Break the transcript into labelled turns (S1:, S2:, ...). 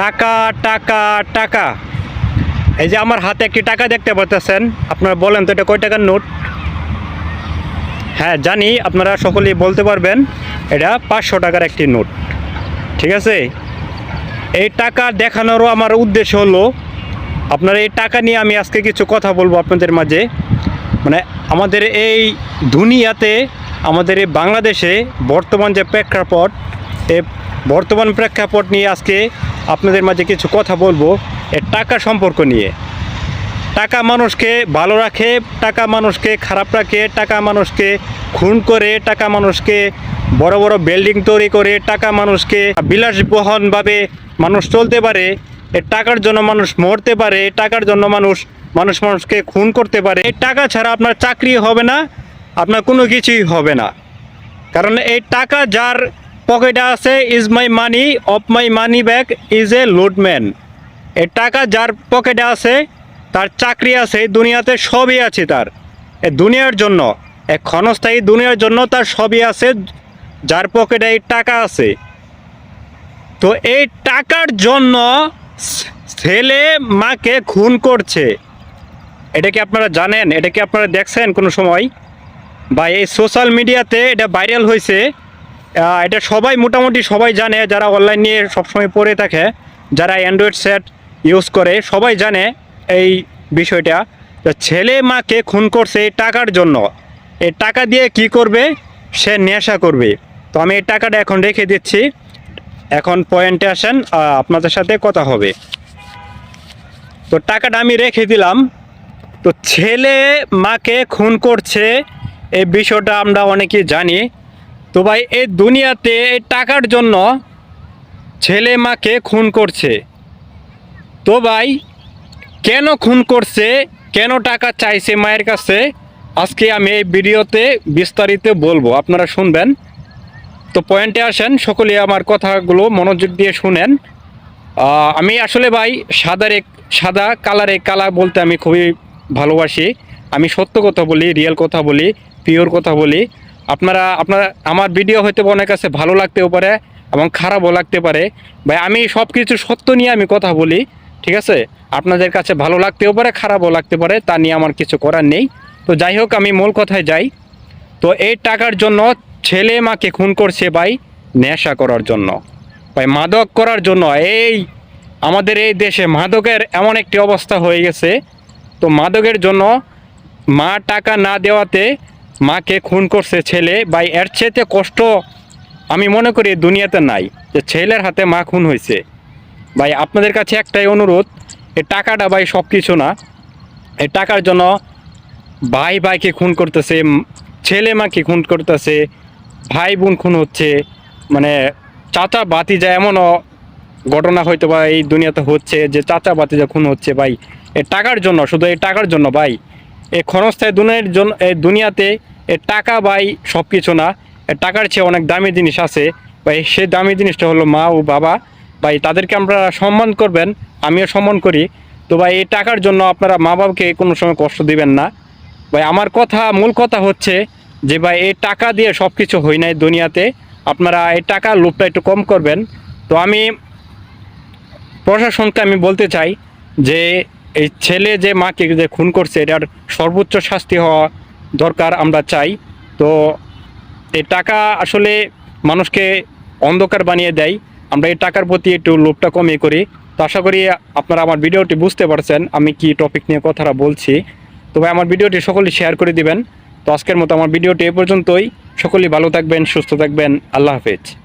S1: টাকা টাকা টাকা। এই যে আমার হাতে একটি টাকা দেখতে পাচ্ছেন। আপনারা বলেন তো এটা কয় টাকার নোট? হ্যাঁ জানি, আপনারা সকলেই বলতে পারবেন। এটা পাঁচশো টাকার একটি নোট। ঠিক আছে? এই টাকা দেখানোরও আমার উদ্দেশ্য হলো, আপনার এই টাকা নিয়ে আমি আজকে কিছু কথা বলব আপনাদের মাঝে। মানে আমাদের এই দুনিয়াতে, আমাদের এই বাংলাদেশে বর্তমান যে প্রেক্ষাপট এই বর্তমান প্রেক্ষাপট নিয়ে আজকে আপনাদের মাঝে কিছু কথা বলব এ টাকা সম্পর্ক নিয়ে। টাকা মানুষকে ভালো রাখে, টাকা মানুষকে খারাপ রাখে, টাকা মানুষকে খুন করে, টাকা মানুষকে বড় বড় বিল্ডিং তৈরি করে, টাকা মানুষকে বিলাসবহনভাবে মানুষ চলতে পারে, এ টাকার জন্য মানুষ মরতে পারে টাকার জন্য মানুষ মানুষ মানুষকে খুন করতে পারে। এই টাকা ছাড়া আপনার চাকরি হবে না, আপনার কোনো কিছুই হবে না। কারণ এই টাকা যার পকেটে আছে is my money of my money bag is a loadman এই টাকা যার পকেটে আছে, তার চাকরি আছে দুনিয়াতে সবই আছে তার। এই দুনিয়ার জন্য এক ক্ষণস্থায়ী দুনিয়ার জন্য তার সবই আছে, যার পকেটে এই টাকা আছে। তো এই টাকার জন্য ছেলে মাকে খুন করছে। এটা কি আপনারা জানেন? এটা কি আপনারা দেখছেন কোনো সময়? বা এই সোশ্যাল মিডিয়াতে এটা ভাইরাল হয়েছে। এটা সবাই মোটামুটি সবাই জানে, যারা অনলাইন নিয়ে সবসময় পড়ে থাকে, যারা অ্যান্ড্রয়েড সেট ইউজ করে, সবাই জানে এই বিষয়টা। ছেলে মাকে খুন করছে টাকার জন্য। এই টাকা দিয়ে কি করবে? সে নেশা করবে। তো আমি এই টাকাটা এখন রেখে দিচ্ছি। এখন পয়েন্টে আসেন আপনাদের সাথে কথা হবে। তো টাকাটা আমি রেখে দিলাম। তো ছেলে মাকে খুন করছে, এই বিষয়টা আমরা অনেকেই জানি। তো ভাই, এই দুনিয়াতে এই টাকার জন্য ছেলে মাকে খুন করছে। তো ভাই, কেন খুন করছে? কেন টাকা চাইছে মায়ের কাছে? আজকে আমি এই ভিডিওতে বিস্তারিত বলব। আপনারা শুনবেন। তো পয়েন্টে আসেন, সকলে আমার কথাগুলো মনোযোগ দিয়ে শুনেন। আমি আসলে ভাই, সাদার সাদা কালারে কালা বলতে আমি খুবই ভালোবাসি। আমি সত্য কথা বলি, রিয়েল কথা বলি, পিওর কথা বলি। আপনারা আপনারা, আমার ভিডিও হয়তো অনেক কাছে ভালো লাগতেও পারে এবং খারাপও লাগতে পারে। ভাই, আমি সব কিছু সত্য নিয়ে আমি কথা বলি, ঠিক আছে? আপনাদের কাছে ভালো লাগতেও পারে, খারাপও লাগতে পারে, তা নিয়ে আমার কিছু করার নেই। তো যাই হোক, আমি মূল কথায় যাই। তো এই টাকার জন্য ছেলে মাকে খুন করছে ভাই, নেশা করার জন্য। ভাই, মাদক করার জন্য। এই আমাদের এই দেশে মাদকের এমন একটি অবস্থা হয়ে গেছে। তো মাদকের জন্য মা টাকা না দেওয়াতে মাকে খুন করছে ছেলে, ভাই, এর চেয়েতে কষ্ট আমি মনে করি দুনিয়াতে নাই, যে ছেলের হাতে মা খুন হয়েছে। ভাই, আপনাদের কাছে একটাই অনুরোধ এ টাকাটা ভাই সব কিছু না, এই টাকার জন্য ভাই, ভাইকে খুন করতেছে, ছেলে মাকে খুন করতেছে, ভাই বোন খুন হচ্ছে মানে চাচা বাতিজা এমনও ঘটনা হয়তো বা এই দুনিয়াতে হচ্ছে, যে চাচা বাতিজা খুন হচ্ছে, ভাই। এ টাকার জন্য, শুধু এই টাকার জন্য, ভাই। এই ক্ষণস্থায় দুনিয়ার জন্য এই দুনিয়াতে এই টাকা ভাই সব কিছু না। এই টাকার চেয়ে অনেক দামি জিনিস আছে। ভাই সেই দামি জিনিসটা হলো মা ও বাবা। ভাই তাদেরকে আপনারা সম্মান করবেন, আমিও সম্মান করি। তো ভাই এই টাকার জন্য আপনারা মা বাবাকে কোনো সময় কষ্ট দিবেন না। ভাই আমার কথা, মূল কথা হচ্ছে যে ভাই এই টাকা দিয়ে সব কিছু হয় নাই দুনিয়াতে। আপনারা এই টাকা লোভটা একটু কম করবেন। তো আমি প্রশাসনকে আমি বলতে চাই যে, এই ছেলে যে মাকে যে খুন করছে, এটার সর্বোচ্চ শাস্তি হওয়া দরকার আমরা চাই। তো এই টাকা আসলে মানুষকে অন্ধকার বানিয়ে দেয়। আমরা এই টাকার প্রতি একটু লোভটা কমিয়ে করি। তো আশা করি আপনারা আমার ভিডিওটি বুঝতে পারছেন আমি কি টপিক নিয়ে কথাটা বলছি। তবে আমার ভিডিওটি সকলে শেয়ার করে দিবেন। তো আজকের মতো আমার ভিডিওটি এ পর্যন্তই। সকলেই ভালো থাকবেন, সুস্থ থাকবেন। আল্লাহ হাফেজ।